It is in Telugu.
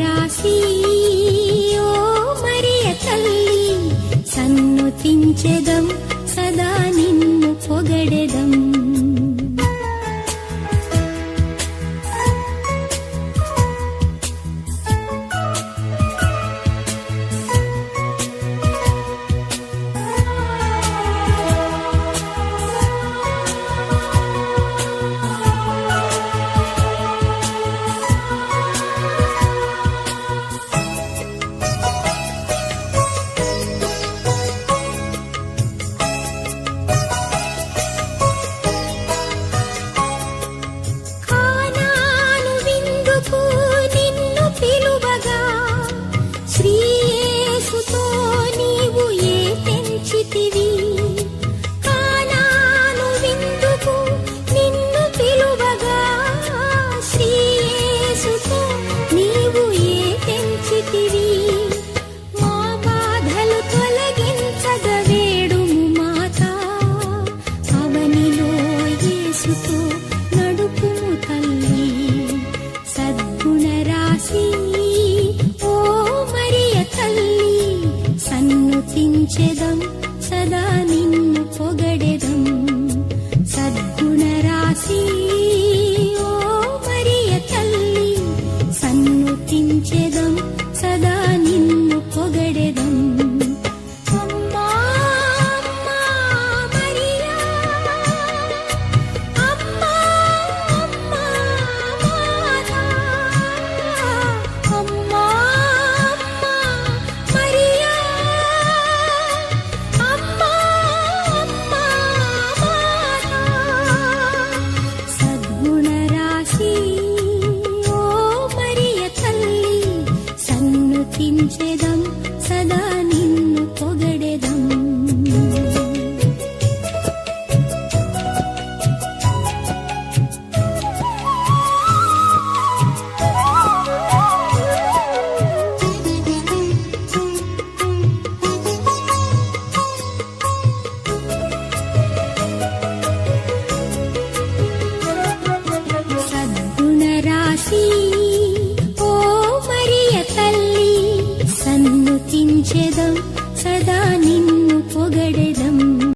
రాసి ఓ మరియ తల్లి సన్నుతించెదం సదా నిన్ను పొగడెదం. స్థుతించెదం సదా నిన్ను పొగడే చించ 别等